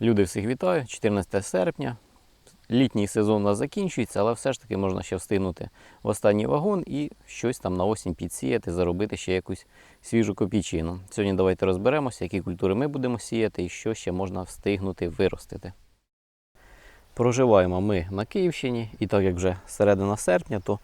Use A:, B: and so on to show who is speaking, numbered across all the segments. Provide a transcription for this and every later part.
A: Люди всіх вітаю, 14 серпня. Літній сезон у нас закінчується, але все ж таки можна ще встигнути в останній вагон і щось там на осінь підсіяти, заробити ще якусь свіжу копійчину. Сьогодні давайте розберемося, які культури ми будемо сіяти і що ще можна встигнути виростити. Проживаємо ми на Київщині, і так як вже середина серпня, то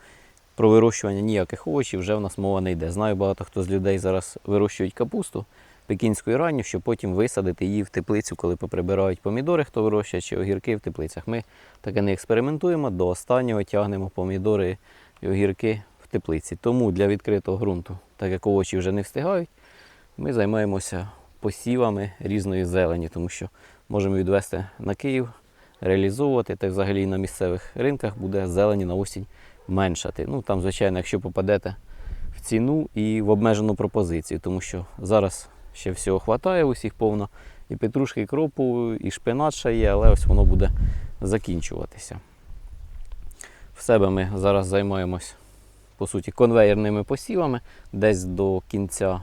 A: про вирощування ніяких овочів вже в нас мова не йде. Знаю, багато хто з людей зараз вирощують капусту пекінської ранню, щоб потім висадити її в теплицю, коли поприбирають помідори, хто вирощує, чи огірки в теплицях. Ми таке не експериментуємо, до останнього тягнемо помідори і огірки в теплиці. Тому для відкритого ґрунту, так як овочі вже не встигають, ми займаємося посівами різної зелені, тому що можемо відвести на Київ, реалізовувати, та й взагалі на місцевих ринках буде зелені на осінь меншати. Ну там, звичайно, якщо попадете в ціну і в обмежену пропозицію, тому що зараз ще всього хватає усіх повно. І петрушки, і кропу, і шпинат ще є, але ось воно буде закінчуватися. В себе ми зараз займаємось, по суті, конвейерними посівами. Десь до кінця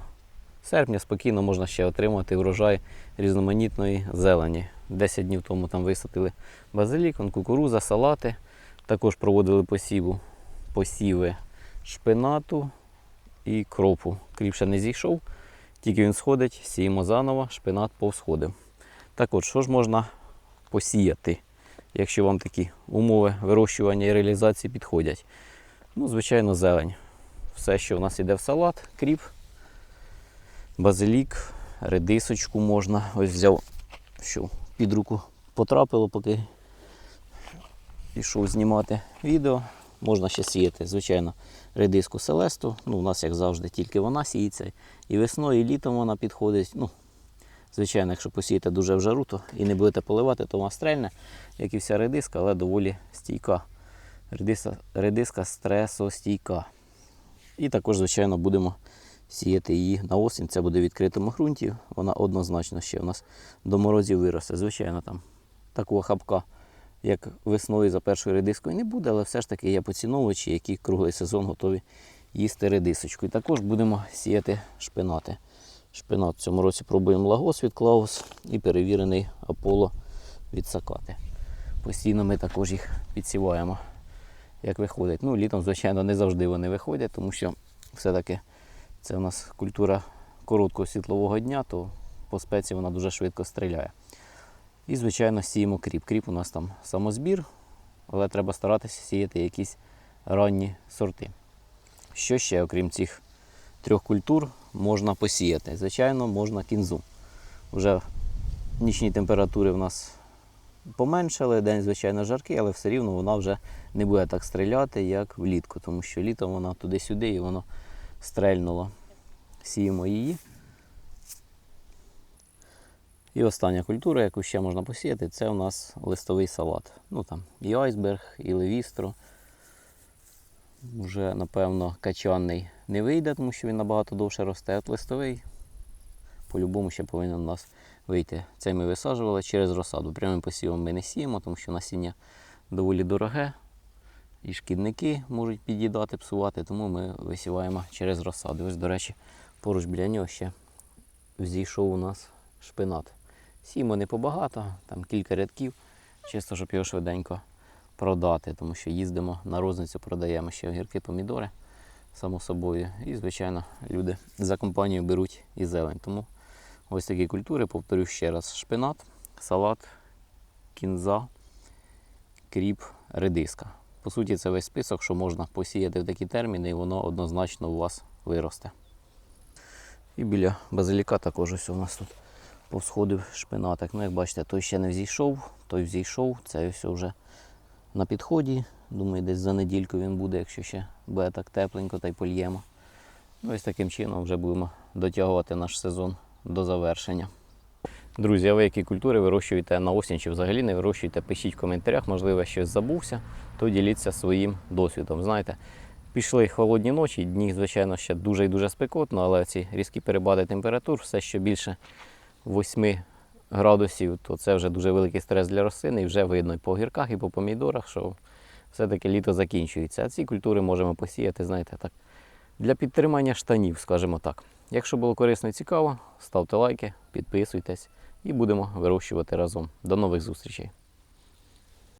A: серпня спокійно можна ще отримати врожай різноманітної зелені. 10 днів тому там висадили базилік, он кукуруза, салати. Також проводили посіву, посіви шпинату і кропу. Кріп ще не зійшов, тільки він сходить, сіємо заново, шпинат повсходив. Так от, що ж можна посіяти, якщо вам такі умови вирощування і реалізації підходять? Ну, звичайно, зелень. Все, що у нас йде в салат, кріп, базилік, редисочку можна. Ось взяв, що під руку потрапило, поки пішов знімати відео. Можна ще сіяти, звичайно, редиску селесту. Ну, у нас, як завжди, тільки вона сіється. І весною, і літом вона підходить. Ну, звичайно, якщо посіяти дуже в жару, то і не будете поливати, то вона стрельне, як і вся редиска, але доволі стійка. Редиска, редиска стресостійка. І також, звичайно, будемо сіяти її на осінь. Це буде в відкритому ґрунті. Вона однозначно ще у нас до морозів виросте. Звичайно, там такого хапка, як весною за першою редискою, не буде, але все ж таки є поціновувачі, які круглий сезон готові їсти редисочку. І також будемо сіяти шпинати. Шпинат в цьому році пробуємо лагос від Клаус і перевірений Аполло від Сакати. Постійно ми також їх підсіваємо, як виходить. Ну, літом, звичайно, не завжди вони виходять, тому що все-таки це у нас культура короткого світлового дня, то по спеці вона дуже швидко стріляє. І, звичайно, сіємо кріп. Кріп у нас там самозбір, але треба старатися сіяти якісь ранні сорти. Що ще, окрім цих трьох культур, можна посіяти? Звичайно, можна кінзу. Вже нічні температури в нас поменшали, день, звичайно, жаркий, але все рівно вона вже не буде так стріляти, як влітку, тому що літом вона туди-сюди і воно стрельнуло. Сіємо її. І остання культура, яку ще можна посіяти, це у нас листовий салат. Ну там і айсберг, і левістро. Вже, напевно, качанний не вийде, тому що він набагато довше росте. От листовий по-любому ще повинен у нас вийти. Цей ми висаджували через розсаду. Прямим посівом ми не сіємо, тому що насіння доволі дороге. І шкідники можуть під'їдати, псувати, тому ми висіваємо через розсаду. Ось, до речі, поруч біля нього ще взійшов у нас шпинат. Сіємо не побагато, там кілька рядків, чисто, щоб його швиденько продати, тому що їздимо на розницю, продаємо ще огірки, помідори, само собою. І, звичайно, люди за компанію беруть і зелень. Тому ось такі культури, повторю ще раз: шпинат, салат, кінза, кріп, редиска. По суті, це весь список, що можна посіяти в такі терміни, і воно однозначно у вас виросте. І біля базиліка також ось у нас тут повсходив шпинатик. Ну, як бачите, той ще не взійшов, той взійшов, це все вже на підході. Думаю, десь за недільку він буде, якщо ще буде так тепленько, та й польємо. Ну, ось таким чином вже будемо дотягувати наш сезон до завершення. Друзі, а ви які культури вирощуєте на осінь чи взагалі не вирощуєте, пишіть в коментарях, можливо, я щось забувся, то діліться своїм досвідом. Знаєте, пішли холодні ночі, дні, звичайно, ще дуже і дуже спекотно, але ці різкі перепади температур, все що більше 8 градусів, то це вже дуже великий стрес для рослини, і вже видно і по огірках, і по помідорах, що все-таки літо закінчується. А ці культури можемо посіяти, знаєте, так, для підтримання штанів, скажімо так. Якщо було корисно і цікаво, ставте лайки, підписуйтесь. і будемо вирощувати разом. До нових зустрічей!